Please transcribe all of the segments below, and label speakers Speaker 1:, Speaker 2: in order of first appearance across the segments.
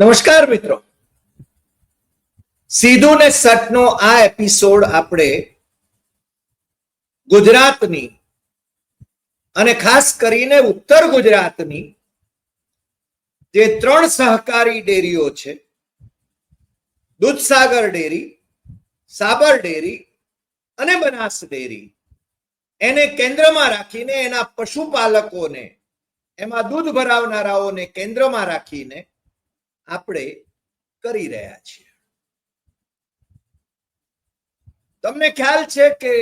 Speaker 1: નમસ્કાર મિત્રો. સીધું ને સટનો આ એપિસોડ આપણે ગુજરાતની અને ખાસ કરીને ઉત્તર ગુજરાતની જે ત્રણ સહકારી ડેરીઓ છે, દૂધસાગર ડેરી, સાબર ડેરી અને બનાસ ડેરી, એને કેન્દ્રમાં રાખીને એના પશુપાલકોને, એમાં દૂધ ભરાવનારાઓને કેન્દ્રમાં રાખીને આપણે કરી રહ્યા છીએ. તમને ખ્યાલ છે કે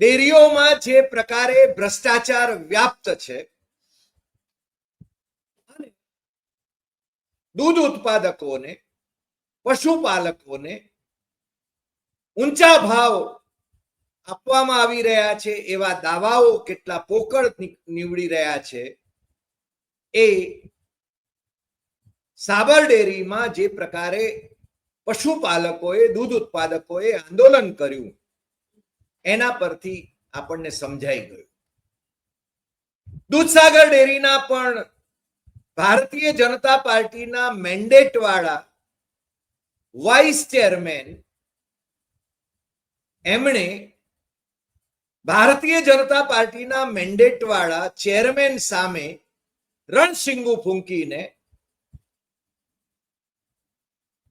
Speaker 1: ડેરીઓમાં જે પ્રકારે ભ્રષ્ટાચાર વ્યાપ્ત છે દૂધ ઉત્પાદકોને, પશુપાલકોને ઊંચા ભાવ આપવામાં આવી રહ્યા છે, એવા દાવાઓ કેટલા પોકળ નીવડી રહ્યા છે, એ સાબર ડેરીમાં જે પ્રકારે પશુપાલકોએ, દૂધ ઉત્પાદકોએ આંદોલન કર્યું, એના પરથી આપણને સમજાઈ ગયું. દૂધસાગર ડેરીના પણ ભારતીય જનતા પાર્ટીના મેન્ડેટ વાળા વાઇસ ચેરમેન એમણે ભારતીય જનતા પાર્ટીના મેન્ડેટ વાળા ચેરમેન સામે રણસિંગુ ફૂંકીને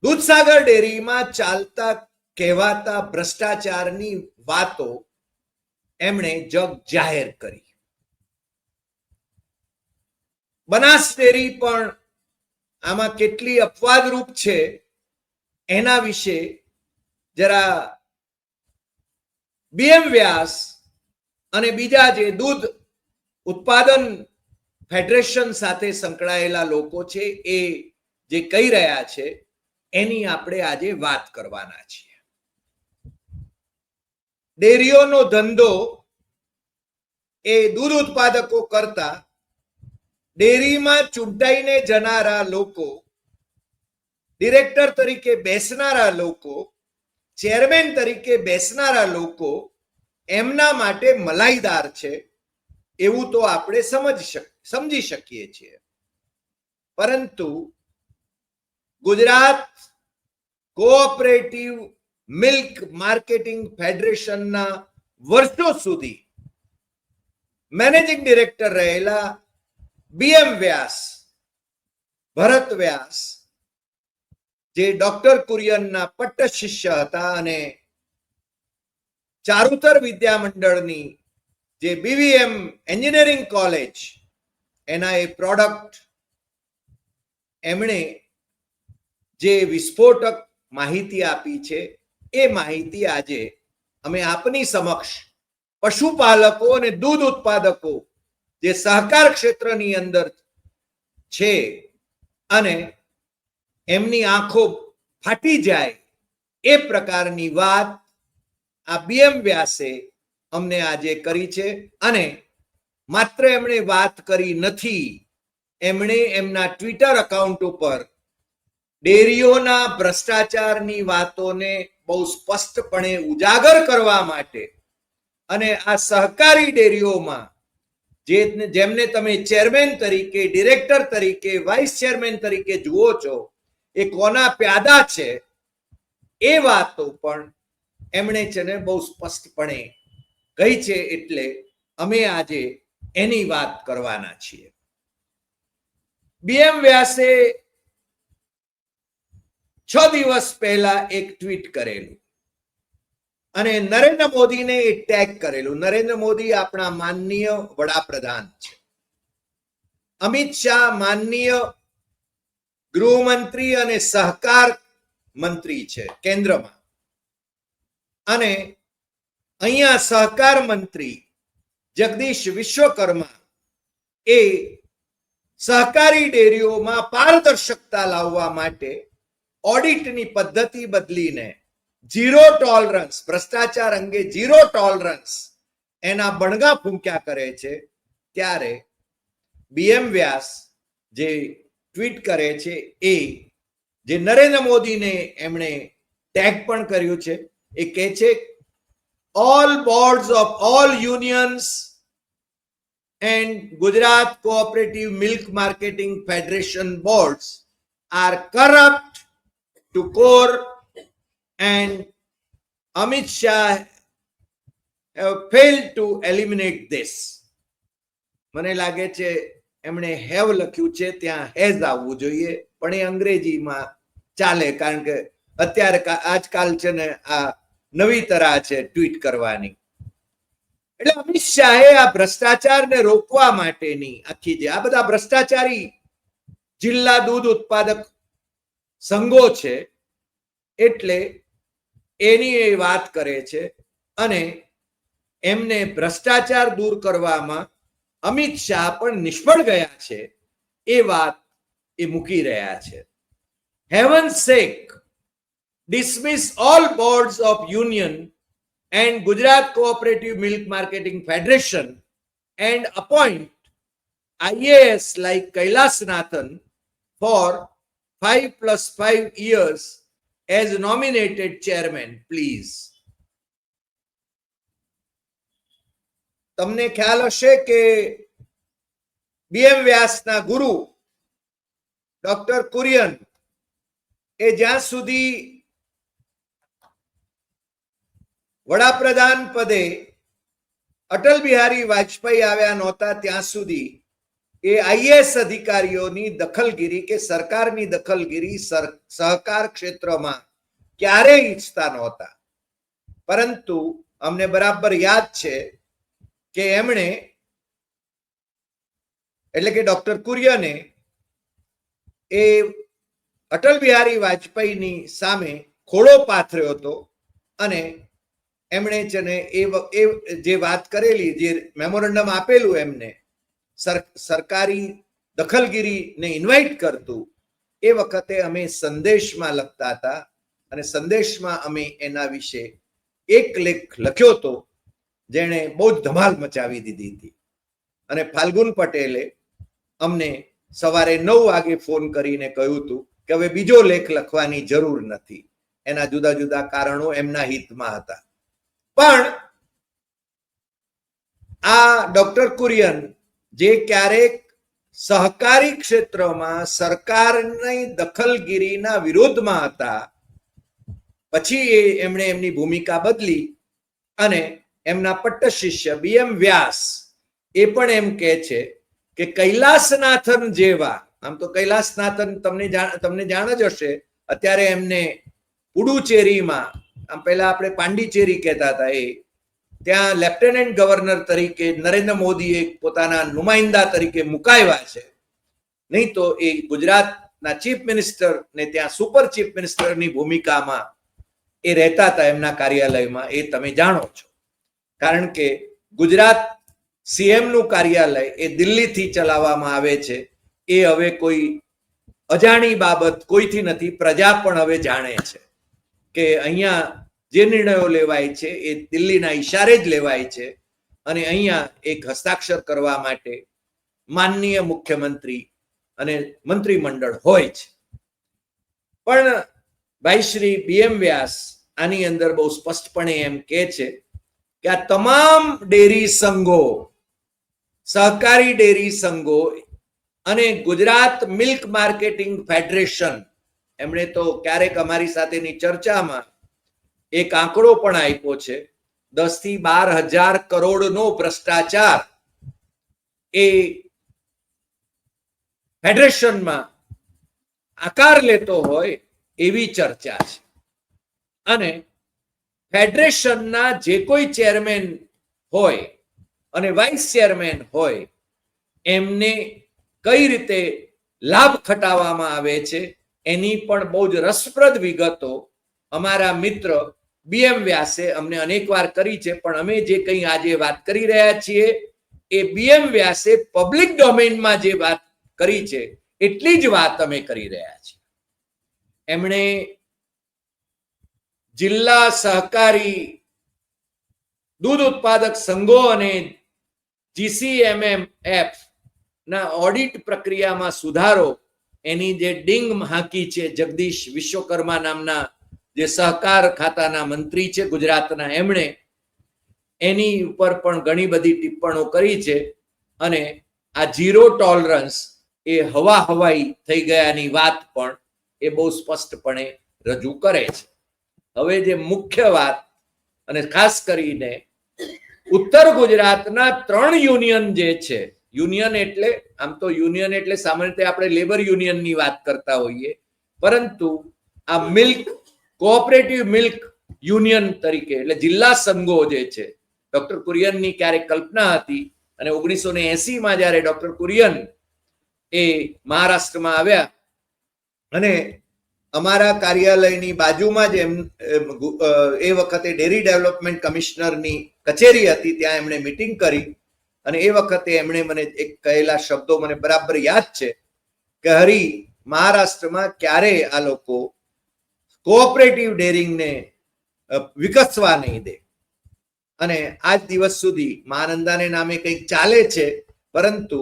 Speaker 1: દૂધસાગર ડેરીમાં ચાલતા કહેવાતા ભ્રષ્ટાચારની વાતો એમણે જગ જાહેર કરી. બનાસ ડેરી પણ આમાં કેટલી અપવાદરૂપ છે એના વિશે જરા બીએમ વ્યાસ અને બીજા જે દૂધ ઉત્પાદન ફેડરેશન સાથે સંકળાયેલા લોકો છે એ જે કહી રહ્યા છે એની આપણે આજે વાત કરવાના છીએ. ડેરીઓનો ધંધો એ દૂધ ઉત્પાદકો કરતા ડેરીમાં ચૂંટાઈને જનારા લોકો, ડિરેક્ટર તરીકે બેસનારા લોકો, ચેરમેન તરીકે બેસનારા લોકો એમના માટે મલાઈદાર છે એવું તો આપણે સમજ સમજી શકીએ છીએ. પરંતુ ગુજરાત કોઓપરેટિવ મિલ્ક માર્કેટિંગ ફેડરેશનના વર્ષો સુધી મેનેજિંગ ડિરેક્ટર રહેલા બીએમ વ્યાસ, ભરત વ્યાસ, જે ડોક્ટર કુરિયનના પટ્ટ શિષ્ય હતા અને ચારુતર વિદ્યા મંડળની જે બીવીએમ એન્જિનિયરિંગ કોલેજ એના એ પ્રોડક્ટ એમણે જે વિસ્ફોટક માહિતી આપી છે, એ માહિતી આજે અમે આપની સમક્ષ પશુપાલકો અને દૂધ ઉત્પાદકો જે સહકાર ક્ષેત્રની અંદર છે અને એમની આંખો ફાટી જાય એ પ્રકારની વાત આ બીએમ વ્યાસે અમને આજે કરી છે અને માત્ર એમણે વાત કરી નથી, એમણે એમના ટ્વિટર અકાઉન્ટ ઉપર ડેરીઓના ભ્રષ્ટાચારની વાતોને બહુ સ્પષ્ટપણે ઉજાગર કરવા માટે અને આ સહકારી ડેરીઓમાં જે જેમને તમે ચેરમેન તરીકે, ડિરેક્ટર તરીકે, વાઇસ ચેરમેન તરીકે જુઓ છો, એ કોના પ્યાદા છે, એ વાતો પણ એમણે છે ને બહુ સ્પષ્ટપણે કહી છે એટલે અમે આજે એની વાત કરવાના છીએ. બીએમ વ્યાસે છ દિવસ પહેલા એક ટ્વીટ કરેલું. અને નરેન્દ્ર મોદીને એ ટેગ કરેલું. નરેન્દ્ર મોદી આપણા માનનીય વડાપ્રધાન છે. અમિત શાહ માનનીય ગૃહમંત્રી અને સહકાર મંત્રી છે કેન્દ્રમાં. અને અહીંયા સહકાર મંત્રી જગદીશ વિશ્વકર્મા એ સહકારી ડેરીઓમાં પારદર્શકતા લાવવા માટે ઓડિટની પદ્ધતિ બદલીને ઝીરો ટોલરન્સ ભ્રષ્ટાચાર અંગે ઝીરો ટોલરન્સ એના બણગા ફૂંક્યા કરે છે, ત્યારે બીએમ વ્યાસ જે ટ્વીટ કરે છે એ, જે નરેન્દ્ર મોદીને એમણે ટેગ પણ કર્યું છે, એ કહે છે all boards of all unions and Gujarat cooperative milk marketing federation boards are corrupt to core and Amit Shah have failed to eliminate this. મને લાગે છે એમણે હેવ લખ્યું છે, ત્યાં હેઝ આવવું જોઈએ, પણ એ અંગ્રેજીમાં ચાલે, કારણ કે અત્યારે આજકાલ છે ને આ નવી તરા છે ટ્વીટ કરવાની એટલે અમિત શાહે આ ભ્રષ્ટાચારને રોકવા માટેની આખી જે આ બધા ભ્રષ્ટાચારી જિલ્લા દૂધ ઉત્પાદક સંઘો છે એટલે એની એ વાત કરે છે અને એમને ભ્રષ્ટાચાર દૂર કરવામાં અમિત શાહ પણ નિષ્ફળ ગયા છે એ વાત એ મૂકી રહ્યા છે heaven sake all boards of union and Gujarat Cooperative Milk Marketing Federation and appoint IAS like Kailas Nathan for five plus five years as nominated chairman, please. તમને ખ્યાલ હશે કે બીએમ વ્યાસના ગુરુ ડોક્ટર કુરિયન એ જ્યાં સુધી વડાપ્રધાન પદે અટલ બિહારી વાજપેયી આવ્યા નહોતા ત્યાં સુધી એ આઈએએસ અધિકારીઓની દખલગીરી કે સરકારની દખલગીરી સહકાર ક્ષેત્રમાં ક્યારેય ઈચ્છતા નહોતા. પરંતુ અમને બરાબર યાદ છે કે એમણે, એટલે કે ડોક્ટર કુરિયને, એ અટલ બિહારી વાજપેયીની સામે ખોળો પાથર્યો હતો અને એમણે છે ને એ જે વાત કરેલી, જે મેમોરેન્ડમ આપેલું એમને સરકારી દખલગીરીને ઇન્વાઇટ કરતું, એ વખતે અમે સંદેશમાં લખતા હતા અને સંદેશમાં અમે એના વિશે એક લેખ લખ્યો હતો, જેણે બહુ જ ધમાલ મચાવી દીધી હતી. અને ફાલ્ગુન પટેલે અમને સવારે નવ વાગે ફોન કરીને કહ્યું હતું કે હવે બીજો લેખ લખવાની જરૂર નથી. એના જુદા જુદા કારણો એમના હિતમાં હતા. પણ આ ડોક્ટર કુરિયન જે ક્યારેક સહકારી ક્ષેત્રમાં સરકારની દખલગીરીના વિરોધમાં હતા. પછી એ એમણે એમની ભૂમિકા બદલી અને એમના પટ્ટ શિષ્ય બીએમ વ્યાસ એ પણ એમ કહે છે કે કૈલાસનાથન જેવા, આમ તો કૈલાસનાથન તમને તમને જાણ જ હશે, અત્યારે એમને પુડુચેરીમાં, આમ પહેલા આપણે પાંડિચેરી કહેતા હતા એ ત્યાં લેફ્ટનન્ટ ગવર્નર તરીકે નરેન્દ્ર મોદીએ પોતાના નુમાઇંદા તરીકે મુકાવ્યા છે. નહીં તો એ ગુજરાતના ચીફ મિનિસ્ટર ને ત્યાં સુપર ચીફ મિનિસ્ટરની ભૂમિકામાં એ રહેતા હતા એમના કાર્યાલયમાં, એ તમે જાણો છો. કારણ કે ગુજરાત સીએમનું કાર્યાલય એ દિલ્હીથી ચલાવવામાં આવે છે. એ હવે કોઈ અજાણી બાબત કોઈથી નથી, પ્રજા પણ હવે જાણે છે કે અહીંયા જે નિર્ણયો લેવાય છે એ દિલ્હીના ઈશારે જ લેવાય છે. અને અહીંયા એક હસ્તાક્ષર કરવા માટે માનનીય મુખ્યમંત્રી અને મંત્રીમંડળ હોય છે. પણ ભાઈ શ્રી બીએમ વ્યાસ આની અંદર બહુ સ્પષ્ટપણે એમ કે છે કે આ તમામ ડેરી સંઘો, સહકારી ડેરી સંઘો અને ગુજરાત મિલ્ક માર્કેટિંગ ફેડરેશન, એમણે તો ક્યારેક અમારી સાથેની ચર્ચામાં એક આંકડો પણ આપ્યો છે. દસથી બાર હજાર કરોડનો ભ્રષ્ટાચાર એ ફેડરેશનમાં આકાર લેતો હોય એવી ચર્ચા છે. અને ફેડરેશનના જે કોઈ ચેરમેન હોય અને વાઇસ ચેરમેન હોય, એમને કઈ રીતે લાભ ખટાવવામાં આવે છે એની પણ બહુ જ રસપ્રદ વિગતો અમારા મિત્ર બીએમ વ્યાસે અમને અનેકવાર કરી છે, પણ અમે જે કંઈ આજે વાત કરી રહ્યા છીએ, એ બીએમ વ્યાસે પબ્લિક ડોમેનમાં જે વાત કરી છે, એટલી જ વાત અમે કરી રહ્યા છીએ. એમણે જિલ્લા સહકારી દૂધ ઉત્પાદક સંઘો અને જીસીએમએમ એફ ના ઓડિટ પ્રક્રિયામાં સુધારો, એની જે ડિંગ હાંકી છે જગદીશ વિશ્વકર્મા નામના જે સહકાર ખાતાના મંત્રી છે ગુજરાતના એમણે, એની ઉપર પણ ઘણી બધી ટિપ્પણો કરી છે અને આ ઝીરો ટોલરન્સ એ હવા હવાઈ થઈ ગયાની વાત પણ એ બહુ સ્પષ્ટપણે રજૂ કરે છે. હવે જે મુખ્ય વાત, અને ખાસ કરીને ઉત્તર ગુજરાતના ત્રણ યુનિયન જે છે, યુનિયન એટલે, આમ તો યુનિયન એટલે સામાન્ય રીતે આપણે લેબર યુનિયનની વાત કરતા હોઈએ, પરંતુ આ મિલ્ક કોઓપરેટિવ મિલ્ક યુનિયન તરીકે, એટલે જિલ્લા સંઘો જે છે, ડોક્ટર કુરિયનની ક્યારેક કલ્પના હતી અને ઓગણીસો ને એસીમાં જ્યારે ડોક્ટર કુરિયન એ મહારાષ્ટ્રમાં આવ્યા અને અમારા કાર્યાલયની બાજુમાં જ એમ એ વખતે ડેરી ડેવલપમેન્ટ કમિશનરની કચેરી હતી, ત્યાં એમણે મિટિંગ કરી અને એ વખતે એમણે મને એક કહેલા શબ્દો મને બરાબર યાદ છે કે, હરી, મહારાષ્ટ્રમાં ક્યારે આ લોકો કોઓપરેટિવ ડેરિંગને વિકસવા નહીં દે. અને આજ દિવસ સુધી માનંદાને નામે કંઈક ચાલે છે, પરંતુ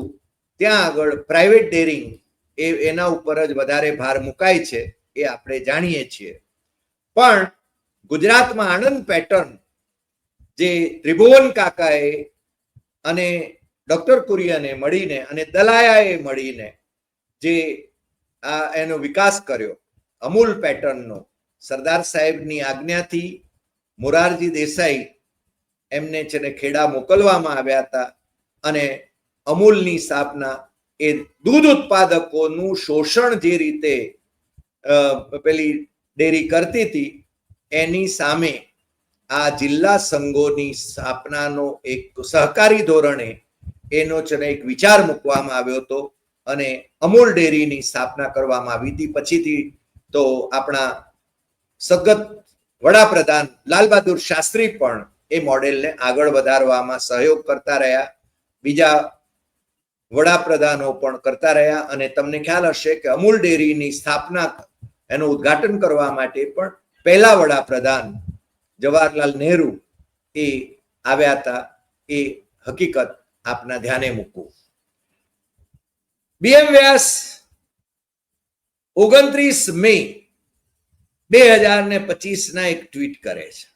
Speaker 1: ત્યાં આગળ પ્રાઇવેટ ડેરિંગ એ એના ઉપર જ વધારે ભાર મુકાય છે, એ આપણે જાણીએ છીએ. પણ ગુજરાતમાં આણંદ પેટર્ન જે ત્રિભુવન કાકાએ અને ડોક્ટર કુરિયને મળીને અને દલાયાએ મળીને જે આ એનો વિકાસ કર્યો, અમૂલ પેટર્નનો સરદાર સાહેબની આજ્ઞાથી મોરારજી દેસાઈ એમને છે ને ખેડા મોકલવામાં આવ્યા હતા અને અમૂલની સ્થાપના એ દૂધ ઉત્પાદકોનું શોષણ જે રીતે પેલી ડેરી કરતી હતી, એની સામે આ જિલ્લા સંઘોની સ્થાપનાનો એક સહકારી ધોરણે એનો છે ને એક વિચાર મૂકવામાં આવ્યો હતો અને અમૂલ ડેરીની સ્થાપના કરવામાં આવી હતી. પછીથી તો આપણા સગત વડાપ્રધાન લાલ બહાદુર શાસ્ત્રી પણ એ મોડેલને આગળ વધારવામાં સહયોગ કરતા રહ્યા. બીજા વડાપ્રધાનો પણ કરતા રહ્યા અને તમને ખ્યાલ હશે કે અમૂલ ડેરીની સ્થાપના એનું ઉદ્ઘાટન કરવા માટે પણ પહેલા વડાપ્રધાન જવાહરલાલ નહેરુ એ આવ્યા હતા. એ હકીકત આપના ધ્યાને મૂકવું બીએમ વ્યાસ ઓગણત્રીસ મે બે હજાર ને પચીસ ના એક ટ્વીટ કરે છે.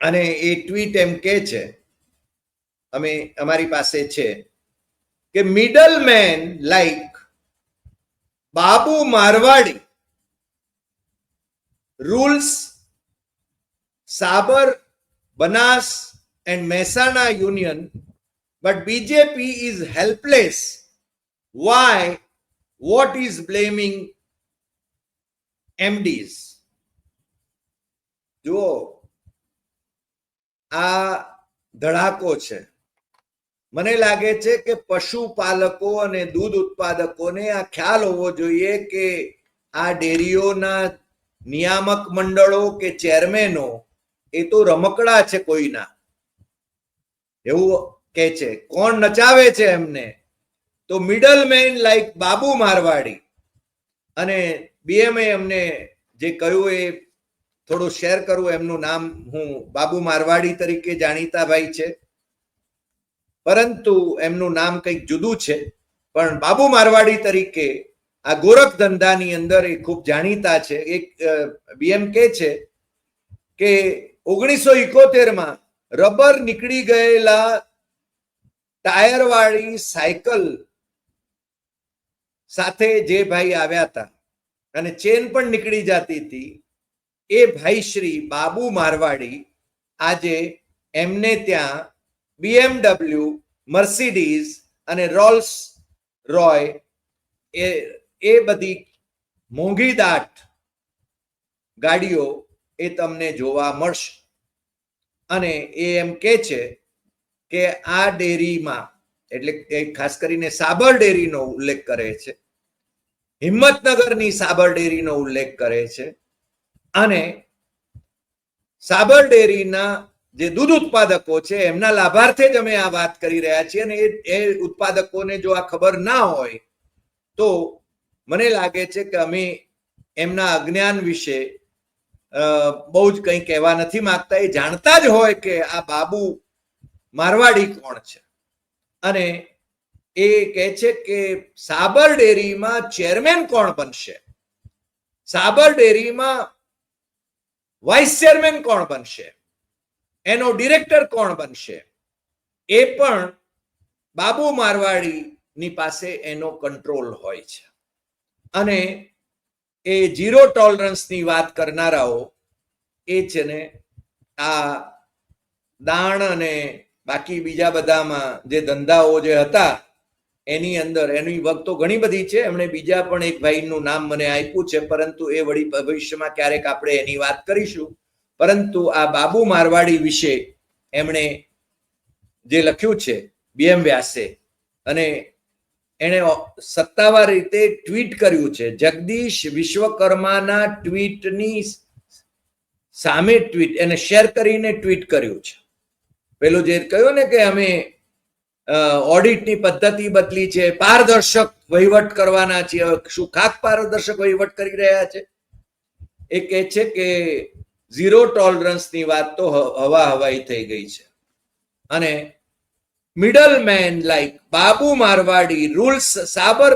Speaker 1: અને એ ટ્વીટ એમ કે છે, અમે, અમારી પાસે છે કે middle man like Babu Marwari rules Sabar, Banas and Mehsana union but BJP is helpless why what is blaming MDs જુઓ, આ ધડાકો છે. મને લાગે છે કે પશુપાલકો અને દૂધ ઉત્પાદકોને આ ખ્યાલ હોવો જોઈએ કે આ ડેરીઓના નિયામક મંડળો કે ચેરમેનો એ તો રમકડા છે કોઈના. એવું કે છે. કોણ નચાવે છે એમને? તો middle man like Babu Marwari. અને બીએમએ અમને જે કહ્યું એ થોડું શેર કરું, એમનું નામ હું બાબુ મારવાડી તરીકે જાણીતા ભાઈ છે. પરંતુ એમનું નામ કંઈક જુદું છે, પણ બાબુ મારવાડી તરીકે આ ગોરખ ધંધાની અંદર એ ખૂબ જાણીતા છે. એક બીએમ કે છે કે ઓગણીસો ઇકોતેરમાં રબર નીકળી ગયેલા ટાયર વાળી સાયકલ સાથે જે ભાઈ આવ્યા હતા અને ચેન પણ નીકળી જતી હતી. એ ભાઈ શ્રી બાબુ મારવાડી આજે એમને ત્યાં બીએમડબલ્યુ મર્સિડીઝ અને રોલ્સ રોય એ એ બધી મોંઘી દાટ ગાડીઓ એ તમને જોવા મળશે. અને એ એમ કે છે કે આ ડેરીમાં, એટલે ખાસ કરીને સાબર ડેરીનો ઉલ્લેખ કરે છે હિંમતનગરની સાબર ડેરીનો ઉલ્લેખ કરે છે. અને સાબર ડેરીના જે દૂધ ઉત્પાદકો છે, એમના લાભાર્થે જ અમે આ વાત કરી રહ્યા છીએ અને એ ઉત્પાદકોને જો આ ખબર ના હોય, તો મને લાગે છે કે અમે એમના અજ્ઞાન વિશે બહુ જ કંઈ કહેવા નથી માંગતા. એ જાણતા જ હોય કે આ બાબુ મારવાડી કોણ છે. અને એ કહે છે કે સાબર ડેરીમાં ચેરમેન કોણ બનશે? સાબર ડેરીમાં વાઇસ ચેરમેન કોણ બનશે? એનો ડિરેક્ટર કોણ બનશે? એ પણ બાબુ મારવાડીની પાસે એનો કંટ્રોલ હોય છે. અને એ ઝીરો ટોલરન્સની વાત કરનારાઓ એ છે ને આ દાણ અને બાકી બીજા બધામાં જે ધંધાઓ જે હતા એની અંદર, એની વખતો ઘણી બધી છે. એમણે બીજા પણ એક ભાઈનું નામ મને આપ્યું છે, પરંતુ એ વળી ભવિષ્યમાં ક્યારેક આપણે એની વાત કરીશું. પરંતુ આ બાબુ મારવાડી વિશે એમણે જે લખ્યું છે બીએમ વ્યાસે, અને એણે સત્તાવાર રીતે ટ્વીટ કર્યું છે. જગદીશ વિશ્વકર્માના ટ્વીટની સામે ટ્વીટ, એને શેર કરીને ટ્વીટ કર્યું છે. પેલું જે કહ્યું ને કે અમે ઓડિટની પદ્ધતિ બદલી છે, પારદર્શક વહીવટ કરવાના છીએ શું ખાક પારદર્શક વહીવટ કરી રહ્યા છે? એ કહે છે કે ઝીરો ટોલરન્સની વાત તો હવા હવાઈ થઈ ગઈ છે. અને middle man like Babu Marwari rules Sabar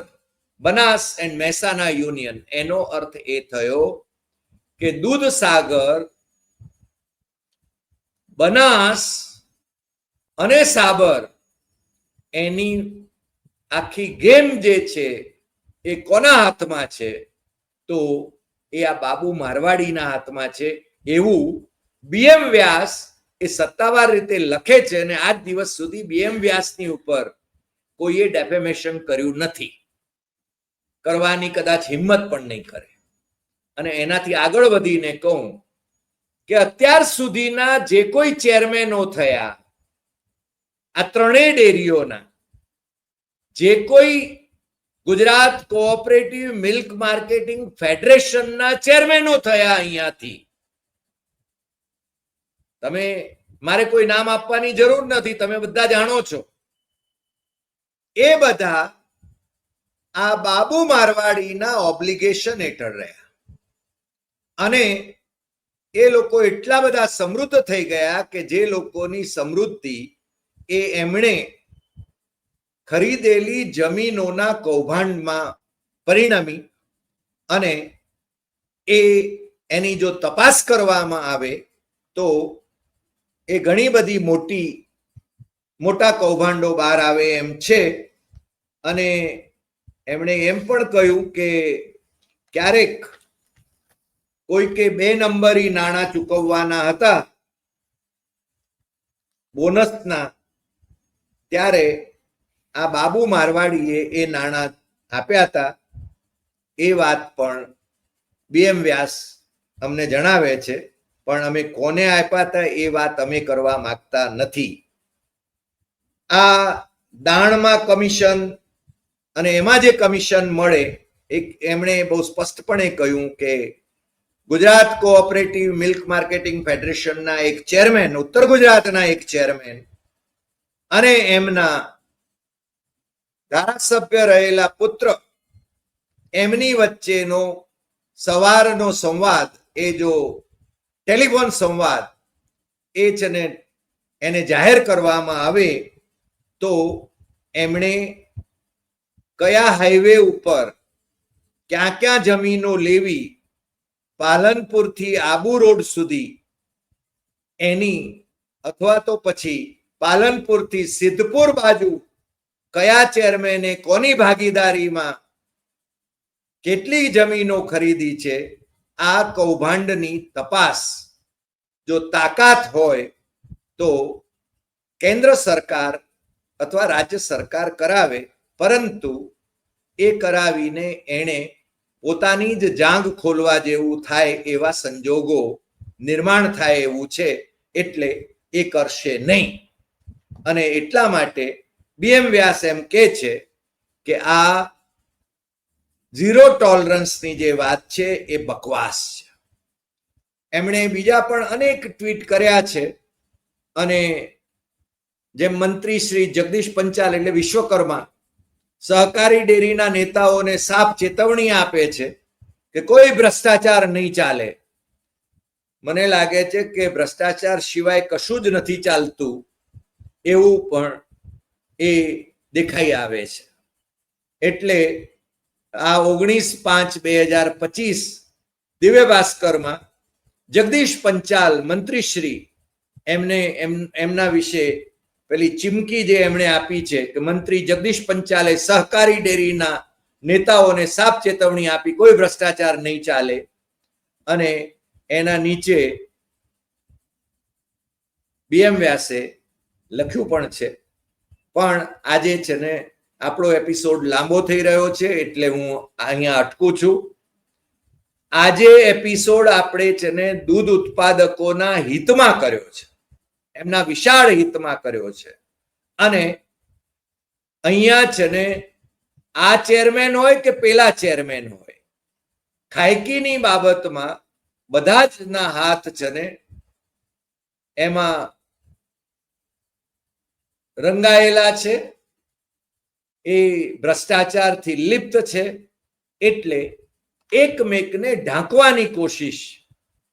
Speaker 1: Banas and Mehsana union એનો અર્થ એ થયો કે દૂધ સાગર, બનાસ અને સાબર એની આખી ગેમ જે છે એ કોના હાથમાં છે? તો એ આ બાબુ મારવાડીના હાથમાં છે. એવું બીએમ વ્યાસ એ સત્તાવાર રીતે લખે છે અને આજ દિવસ સુધી બીએમ વ્યાસની ઉપર કોઈએ ડેફેમેશન કર્યું નથી. કરવાની કદાચ હિંમત પણ નહીં કરે. અને એનાથી આગળ વધીને કહું કે અત્યાર સુધીના જે કોઈ ચેરમેનો થયા, આ ત્રણેય ડેરીઓના જે કોઈ ગુજરાત કોઓપરેટિવ મિલ્ક માર્કેટિંગ ફેડરેશનના ચેરમેનો થયા અહીંયાથી. તમે, મારે કોઈ નામ આપવાની જરૂર નથી, તમે બધા જાણો છો. એ બધા આ બાબુ મારવાડીના ઓબ્લિગેશન હેઠળ રહ્યા. અને એ લોકો એટલા બધા સમૃદ્ધ થઈ ગયા કે જે લોકોની સમૃદ્ધિ એ એમણે ખરીદેલી જમીનોના કૌભાંડમાં પરિણમી અને એ એની જો તપાસ કરવામાં આવે તો એ ઘણી બધી મોટી, મોટા કૌભાંડો બહાર આવે એમ છે. અને એમણે એમ પણ કહ્યું કે ક્યારેક કોઈ કે બે નંબરી નાણાં ચૂકવવાના હતા, બોનસના, ત્યારે આ બાબુ મારવાડીએ એ નાણાં આપ્યા હતા. એ વાત પણ બીએમ વ્યાસ અમને જણાવે છે, પણ અમે કોને આપ્યા હતા એ વાત અમે કરવા માંગતા નથી. આ દાણમાં કમિશન અને એમાં જે કમિશન મળે, એક એમણે બહુ સ્પષ્ટપણે કહ્યું કે ગુજરાત કોઓપરેટિવ મિલ્ક માર્કેટિંગ ફેડરેશનના એક ચેરમેન, ઉત્તર ગુજરાતના એક ચેરમેન અને એમના ધારાસભ્ય રહેલા પુત્ર, એમની વચ્ચેનો સવારનો સંવાદ, એ જો ટેલિફોન સંવાદ, એ છે ને એને જાહેર કરવામાં આવે, તો એમણે કયા હાઈવે ઉપર ક્યાં ક્યાં જમીનો લેવી, પાલનપુરથી આબુ રોડ સુધી, એની અથવા તો પછી પાલનપુરથી સિદ્ધપુર બાજુ કયા ચેરમેને કોની ભાગીદારીમાં કેટલી જમીનો ખરીદી છે? આ કૌભાંડની તપાસ જો તાકાત હોય તો કેન્દ્ર સરકાર અથવા રાજ્ય સરકાર કરાવે, પરંતુ એ કરાવીને એણે પોતાની જ જાંગ ખોલવા જેવું થાય એવા સંજોગો નિર્માણ થાય એવું છે, એટલે એ કરશે નહીં. અને એટલા માટે બીએમ વ્યાસ એમ કે છે કે આ ઝીરો ટોલરન્સની જે વાત છે એ બકવાસ છે. એમણે બીજા પણ અનેક ટ્વીટ કર્યા છે અને જેમ મંત્રી શ્રી જગદીશ પંચાલ એટલે વિશ્વકર્મા સહકારી ડેરીના નેતાઓને સાફ ચેતવણી આપે છે કે કોઈ ભ્રષ્ટાચાર નહીં ચાલે. મને લાગે છે કે ભ્રષ્ટાચાર સિવાય કશું જ નથી ચાલતું એવું પણ એ દેખાઈ આવે છે. એટલે આ ઓગણીસ પાંચ બે હજાર પચીસ દિવ્ય ભાસ્કરમાં જગદીશ પંચાલ મંત્રીશ્રી એમને એમ, એમના વિશે પેલી ચીમકી જે એમણે આપી છે કે મંત્રી જગદીશ પંચાલે સહકારી ડેરીના નેતાઓને સાફ ચેતવણી આપી, કોઈ ભ્રષ્ટાચાર નહીં ચાલે. અને એના નીચે બીએમ વ્યાસે લખ્યું પણ છે પણ આજે છે ને આપણો એપિસોડ લાંબો થઈ રહ્યો છે એટલે હું અહીંયા અટકું છું. આજે એપિસોડ આપણે છે ને દૂધ ઉત્પાદકોના હિતમાં કર્યો છે. એમના વિશાળ હિતમાં કર્યો છે. અને અહીંયા છે ને આ ચેરમેન હોય કે પેલા ચેરમેન હોય, ખાયકીની બાબતમાં બધા જ ના હાથ છે ને એમાં રંગાયેલા છે. એ ભ્રષ્ટાચારથી લિપ્ત છે. એટલે એકમેકને ઢાંકવાની કોશિશ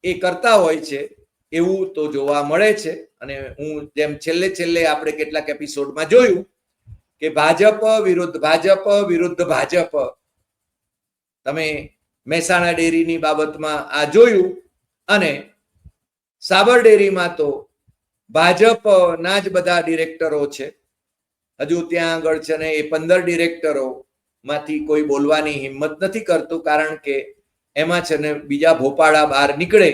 Speaker 1: એ કરતા હોય છે. એવું તો જોવા મળે છે. અને હું જેમ છેલ્લે છેલ્લે આપણે કેટલાક એપિસોડમાં જોયું કે ભાજપ વિરુદ્ધ ભાજપ વિરુદ્ધ ભાજપ. તમે મહેસાણા ડેરીની બાબતમાં આ જોયું. અને સાબર ડેરીમાં તો ભાજપના જ બધા ડિરેક્ટરો છે. હજુ ત્યાં આગળ છે ને એ પંદર ડિરેક્ટરો માંથી કોઈ બોલવાની હિંમત નથી કરતું, કારણ કે એમાં છે ને બીજા ભોપાળા બહાર નીકળે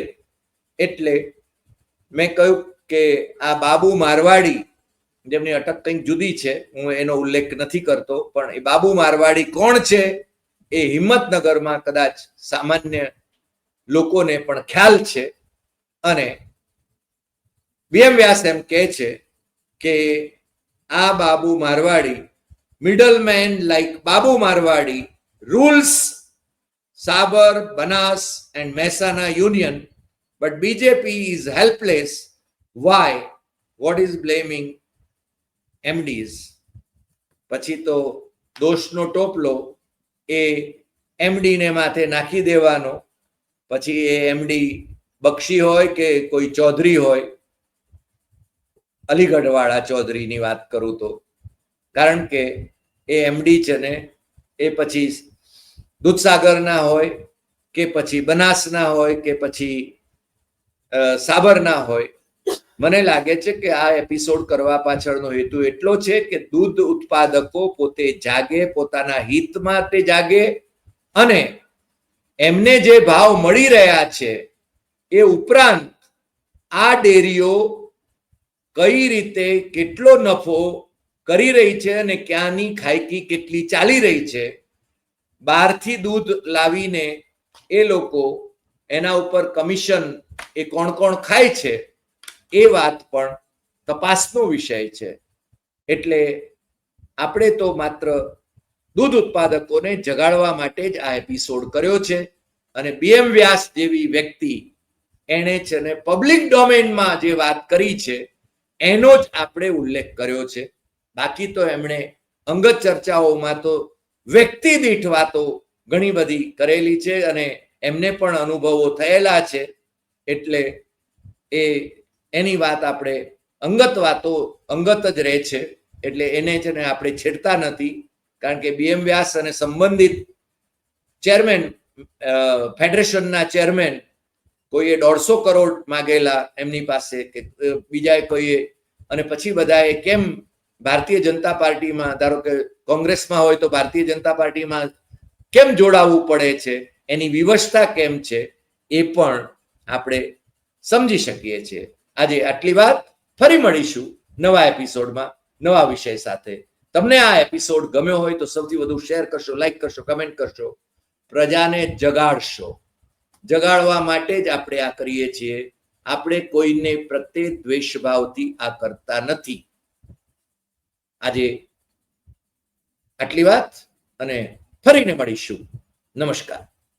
Speaker 1: એટલે મેં કહ્યું કે આ બાબુ મારવાડી, જેમની અટક કંઈક જુદી છે, હું એનો ઉલ્લેખ નથી કરતો, પણ એ બાબુ મારવાડી કોણ છે એ હિંમતનગરમાં કદાચ સામાન્ય લોકોને પણ ખ્યાલ છે. અને બીએમ વ્યાસ એમ કહે છે કે આ Babu Marwari middleman like Babu Marwari rules Sabar, Banas and Mehsana union but BJP is helpless why what is blaming MDs પછી તો દોષનો ટોપલો એ એમડીને માથે નાખી દેવાનો. પછી એ એમડી બક્ષી હોય કે કોઈ ચૌધરી હોય અલીગઢ વાળા ચૌધરીની વાત કરું તો, કારણ કે એ એમડી છે ને, એ પછી દૂધસાગરના હોય કે પછી બનાસના હોય કે પછી સાબરના હોય. મને લાગે છે કે આ એપિસોડ કરવા પાછળનો હેતુ એટલો છે કે દૂધ ઉત્પાદકો પોતે જાગે, પોતાના હિતમાં તે જાગે અને એમને જે ભાવ મળી રહ્યા છે એ ઉપરાંત આ ડેરીઓ કઈ રીતે કેટલો નફો કરી રહી છે અને ક્યાંની ખાયકી કેટલી ચાલી રહી છે? બહારથી દૂધ લાવીને એ લોકો એના ઉપર કમિશન એ કોણ કોણ ખાય છે એ વાત પણ તપાસનો વિષય છે. એટલે આપણે તો માત્ર દૂધ ઉત્પાદકોને જગાડવા માટે જ આ એપિસોડ કર્યો છે અને બીએમ વ્યાસ જેવી વ્યક્તિ એણે છે ને પબ્લિક ડોમેનમાં જે વાત કરી છે એનો જ આપણે ઉલ્લેખ કર્યો છે. બાકી તો એમણે અંગત ચર્ચાઓમાં તો વ્યક્તિ દીઠ વાતો ઘણી બધી કરેલી છે અને એમને પણ અનુભવો થયેલા છે. એટલે એ, એની વાત આપણે અંગત વાતો અંગત જ રહે છે. એટલે એને છે ને આપણે છેડતા નથી. કારણ કે બીએમ વ્યાસ અને સંબંધિત ચેરમેન ફેડરેશનના ચેરમેન કોઈએ દોઢસો કરોડ માગેલા એમની પાસે કે બીજાએ કોઈએ, અને પછી બધાએ કેમ ભારતીય જનતા પાર્ટીમાં, ધારો કે કોંગ્રેસમાં હોય તો ભારતીય જનતા પાર્ટીમાં કેમ જોડાવવું પડે છે, એની વિવશતા કેમ છે, એ પણ આપણે સમજી શકીએ છીએ. આજે આટલી વાત, ફરી મળીશું નવા એપિસોડમાં, નવા વિષય સાથે. તમને આ એપિસોડ ગમ્યો હોય તો સૌથી વધુ શેર કરશો, લાઈક કરશો, કમેન્ટ કરશો. પ્રજાને જગાડશો. જગાડવા માટે જ આપણે આ કરીએ છીએ. આપણે કોઈને પ્રત્યે દ્વેષભાવથી આ કરતા નથી. આજે આટલી વાત અને ફરીને મળીશું. નમસ્કાર.